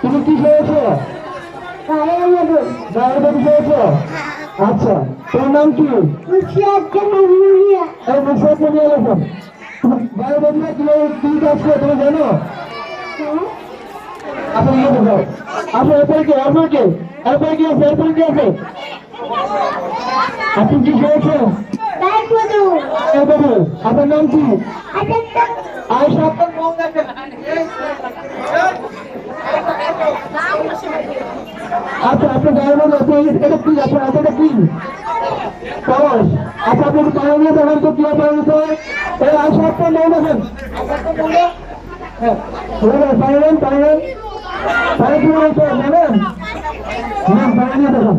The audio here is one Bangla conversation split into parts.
তুমি কি খেয়েছো? আচ্ছা তোমার নাম কি? কি কাজ করে তুমি জানো? আচ্ছা এরপরে কি এরপরে কি এরপরে কি আছে এরপরে কি আছে আপনি কি খেয়েছেন আপনার নাম কি আয়সা আপনার নাম দেখেন আচ্ছা আপনি জানেন না তো এটা কি আপনার হাতে কি কলস আচ্ছা আপনি পানি নিয়ে দেখেন তো কি পানি নিতে এই আপনার নাম দেখেন পানি নেন পানি নেন পানি কি বলছে নেবেন হ্যাঁ পানি নিয়ে দেখেন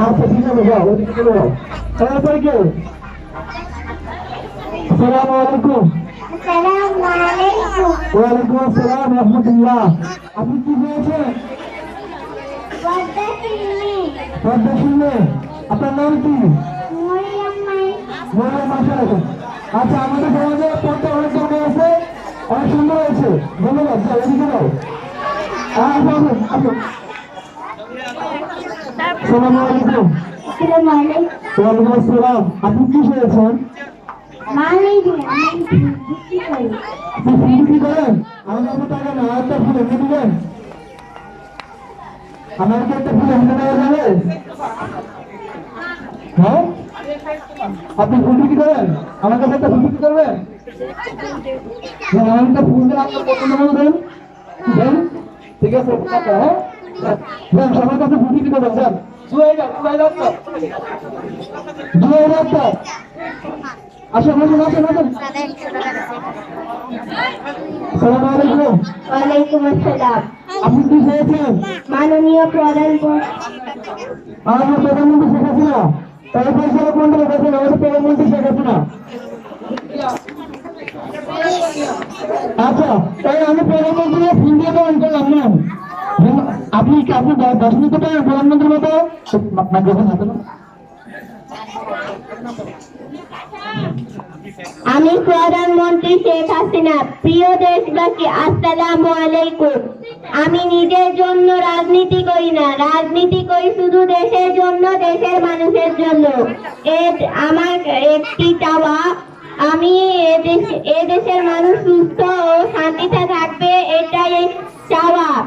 আচ্ছা ঠিক আছে যাও ওদিকে চলে যাও তারপরে কি আসসালামু আলাইকুম ওয়ালাইকুম আসসালাম রহমতুল্লাহ আপনি কি বলছেন পদ্মা শুনলে আপনার নাম কি মরিয়াম মাসা রাখুন আচ্ছা আমাদের সমাজে পদ্মা অনেক ধরনের আছে অনেক সুন্দর হয়েছে। ধন্যবাদ এদিকে আপনি কি শুনেছেন বিক্রি করেন? আমার কাছে টাকা না একটা ফুল এনে দিবেন? আমার কি একটা ফুল এনে দেওয়া যাবে? হ্যাঁ? আপনি ফুল বিক্রি করেন? আমার কাছে একটা ফুল বিক্রি করবেন? আমার একটা ফুল দেন আপনার পছন্দ মতো দেন। দেন? ঠিক আছে টাকা হ্যাঁ? দেন সবার কাছে ফুল বিক্রি করবেন দেন। জুয়াই যাও জুয়াই যাও তো। জুয়াই যাও তো। আসুন আসুন আসুন আসুন। সালাম আলাইকুম। ওয়ালাইকুম আসসালাম আপনি কি খেয়েছেন? মাননীয় প্রধান প্রধানমন্ত্রী শেখ হাসিনা। পরিচালক মন্ডলী গেছেন আমাদের প্রধানমন্ত্রী শেখ হাসিনা। আচ্ছা তাই আমি প্রধানমন্ত্রী ফোন দিয়ে তো আপনি কি আপনি দশ মিনিট পারেন প্রধানমন্ত্রীর মতো? মাইক্রোফোন হাতে নাও। আমি প্রধানমন্ত্রী শেখ হাসিনা, প্রিয় দেশবাসী, আসসালামু আলাইকুম। আমি নিজের জন্য রাজনীতি করি না, রাজনীতি করি শুধু দেশের জন্য, দেশের মানুষের জন্য। আমার একটি চাওয়া আমি এদেশ এদেশের মানুষ সুস্থ ও শান্তিতে থাকবে, এটাই চাওয়া